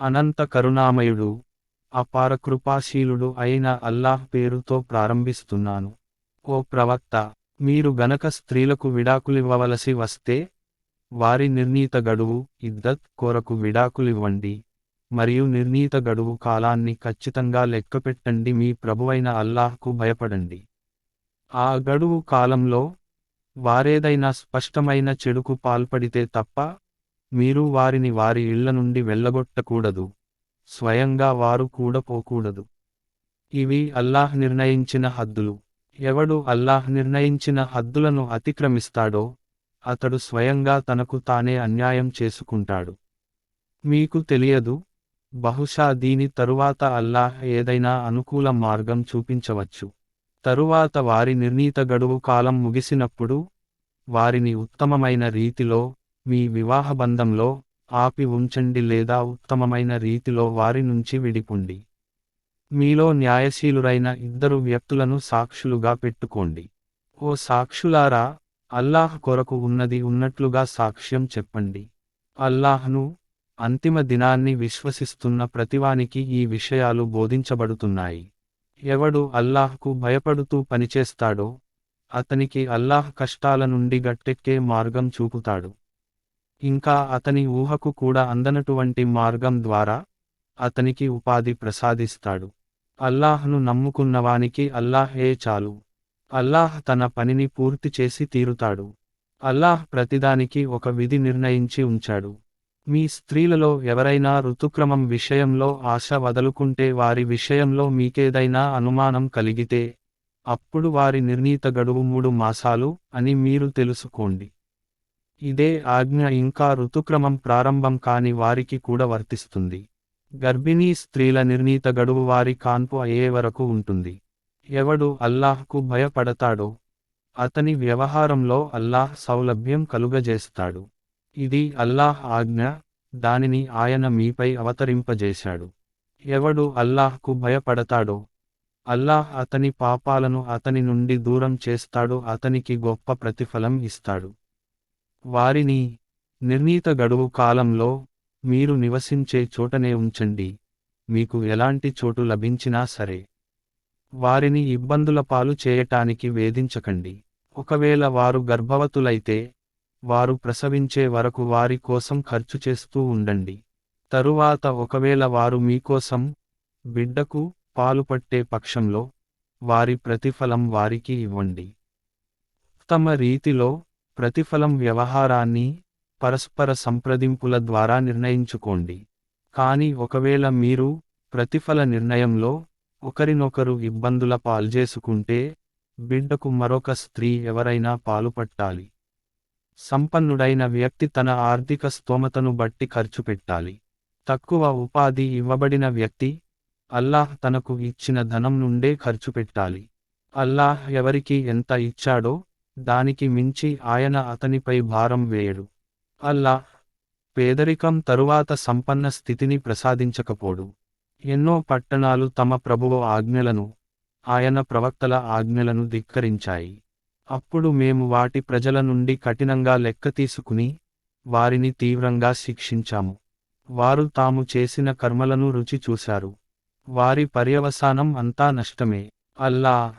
అనంత కరుణామయుడు అపార కృపాశీలుడు అయిన అల్లాహ్ పేరుతో ప్రారంభిస్తున్నాను. ఓ ప్రవక్త మీరు గనక స్త్రీలకు విడాకులివ్వవలసి వస్తే వారి నిర్ణీత గడువు ఇద్దత్ కొరకు విడాకులివ్వండి. మరియు నిర్ణీత గడువు కాలాన్ని ఖచ్చితంగా లెక్కపెట్టండి మీ ప్రభువైన అల్లాహ్కు భయపడండి. ఆ గడువు కాలంలో వారేదైనా స్పష్టమైన చెడుకు పాల్పడితే తప్ప మీరు వారిని వారి ఇళ్ళ నుండి వెళ్ళగొట్టకూడదు. స్వయంగా వారు కూడా పోకూడదు. ఇవి అల్లాహ్ నిర్ణయించిన హద్దులు. ఎవడు అల్లాహ్ నిర్ణయించిన హద్దులను అతిక్రమిస్తాడో అతడు స్వయంగా తనకు తానే అన్యాయం చేసుకుంటాడు. మీకు తెలియదు బహుశా దీని తరువాత అల్లాహ్ ఏదైనా అనుకూల మార్గం చూపించవచ్చు. తరువాత వారి నిర్ణీత గడువు కాలం ముగిసినప్పుడు వారిని ఉత్తమమైన రీతిలో మీ వివాహ బంధంలో ఆపి ఉంచండి లేదా ఉత్తమమైన రీతిలో వారి నుంచి విడిపుండి. మీలో న్యాయశీలురైన ఇద్దరు వ్యక్తులను సాక్షులుగా పెట్టుకోండి. ఓ సాక్షులారా అల్లాహ్ కొరకు ఉన్నది ఉన్నట్లుగా సాక్ష్యం చెప్పండి. అల్లాహ్ను అంతిమ దినాన్ని విశ్వసిస్తున్న ప్రతివానికి ఈ విషయాలు బోధించబడుతున్నాయి. ఎవడు అల్లాహ్కు భయపడుతూ పనిచేస్తాడో అతనికి అల్లాహ్ కష్టాల నుండి గట్టెక్కే మార్గం చూపుతాడు. ఇంకా అతని ఊహకు కూడా అందనటువంటి మార్గం ద్వారా అతనికి ఉపాధి ప్రసాదిస్తాడు. అల్లాహ్ను నమ్ముకున్నవానికి అల్లాహే చాలు. అల్లాహ్ తన పనిని పూర్తి చేసి తీరుతాడు. అల్లాహ్ ప్రతిదానికి ఒక విధి నిర్ణయించి ఉంచాడు. మీ స్త్రీలలో ఎవరైనా ఋతుక్రమం విషయంలో ఆశ వదులుకుంటే వారి విషయంలో మీకేదైనా అనుమానం కలిగితే అప్పుడు వారి నిర్ణీత గడువు మూడు మాసాలు అని మీరు తెలుసుకోండి. ఇదే ఆజ్ఞ ఇంకా ఋతుక్రమం ప్రారంభం కాని వారికి కూడా వర్తిస్తుంది. గర్భిణీ స్త్రీల నిర్ణీత గడువు వారి కాన్పు అయ్యే వరకు ఉంటుంది. ఎవడు అల్లాహ్కు భయపడతాడో అతని వ్యవహారంలో అల్లాహ్ సౌలభ్యం కలుగజేస్తాడు. ఇది అల్లాహ్ ఆజ్ఞ దానిని ఆయన మీపై అవతరింపజేశాడు. ఎవడు అల్లాహ్కు భయపడతాడో అల్లాహ్ అతని పాపాలను అతని నుండి దూరం చేస్తాడు అతనికి గొప్ప ప్రతిఫలం ఇస్తాడు. వారిని నిర్ణీత గడువు కాలంలో మీరు నివసించే చోటనే ఉంచండి. మీకు ఎలాంటి చోటు లభించినా సరే. వారిని ఇబ్బందుల పాలు చేయటానికి వేధించకండి. ఒకవేళ వారు గర్భవతులైతే వారు ప్రసవించే వరకు వారి కోసం ఖర్చు చేస్తూ ఉండండి. తరువాత ఒకవేళ వారు మీకోసం బిడ్డకు పాలు పట్టే పక్షంలో వారి ప్రతిఫలం వారికి ఇవ్వండి. ఉత్తమ రీతిలో ప్రతిఫలం వ్యవహారాన్ని పరస్పర సంప్రదింపుల ద్వారా నిర్ణయించుకోండి. కానీ ఒకవేళ మీరు ప్రతిఫల నిర్ణయంలో ఒకరినొకరు ఇబ్బందుల పాల్జేసుకుంటే బిడ్డకు మరొక స్త్రీ ఎవరైనా పాలుపట్టాలి. సంపన్నుడైన వ్యక్తి తన ఆర్థిక స్తోమతను బట్టి ఖర్చు పెట్టాలి. తక్కువ ఉపాధి ఇవ్వబడిన వ్యక్తి అల్లాహ్ తనకు ఇచ్చిన ధనం నుండే ఖర్చు పెట్టాలి. అల్లాహ్ ఎవరికి ఎంత ఇచ్చాడో దానికి మించి ఆయన అతనిపై భారం వేయడు. అల్లా పేదరికం తరువాత సంపన్న స్థితిని ప్రసాదించకపోడు. ఎన్నో పట్టణాలు తమ ప్రభువు ఆజ్ఞలను ఆయన ప్రవక్తల ఆజ్ఞలను ధిక్కరించాయి. అప్పుడు మేము వాటి ప్రజల నుండి కఠినంగా లెక్క తీసుకుని వారిని తీవ్రంగా శిక్షించాము. వారు తాము చేసిన కర్మలను రుచి చూశారు. వారి పర్యవసానం అంతా నష్టమే. అల్లా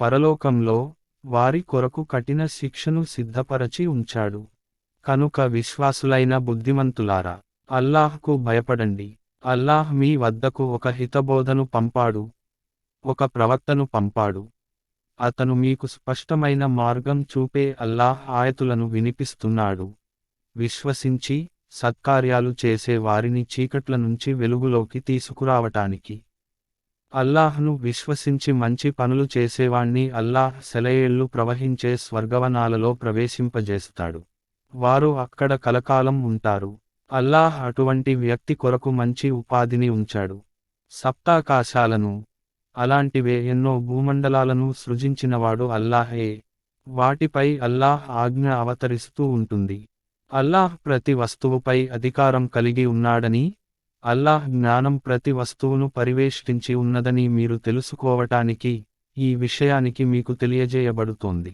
పరలోకంలో వారి కొరకు కఠిన శిక్షను సిద్ధపరచి ఉంచాడు. కనుక విశ్వాసులైన బుద్ధిమంతులారా అల్లాహ్కు భయపడండి. అల్లాహ్ మీ వద్దకు ఒక హితబోధను పంపాడు. ఒక ప్రవక్తను పంపాడు. అతను మీకు స్పష్టమైన మార్గం చూపే అల్లాహ్ ఆయతులను వినిపిస్తున్నాడు. విశ్వసించి సత్కార్యాలు చేసే వారిని చీకట్ల నుంచి వెలుగులోకి తీసుకురావటానికి. అల్లాహ్ను విశ్వసించి మంచి పనులు చేసేవాణ్ణి అల్లాహ్ సెలయేళ్ళు ప్రవహించే స్వర్గవనాలలో ప్రవేశింపజేస్తాడు. వారు అక్కడ కలకాలం ఉంటారు. అల్లాహ్ అటువంటి వ్యక్తి కొరకు మంచి ఉపాధిని ఉంచాడు. సప్తాకాశాలను అలాంటివే ఎన్నో భూమండలాలను సృజించినవాడు అల్లాహే. వాటిపై అల్లాహ్ ఆజ్ఞ అవతరిస్తూ ఉంటుంది. అల్లాహ్ ప్రతి వస్తువుపై అధికారం కలిగి ఉన్నాడని అల్లాహ్ జ్ఞానం ప్రతి వస్తువును పరివేష్టించి ఉన్నదని మీరు తెలుసుకోవటానికి ఈ విషయానికి మీకు తెలియజేయబడుతోంది.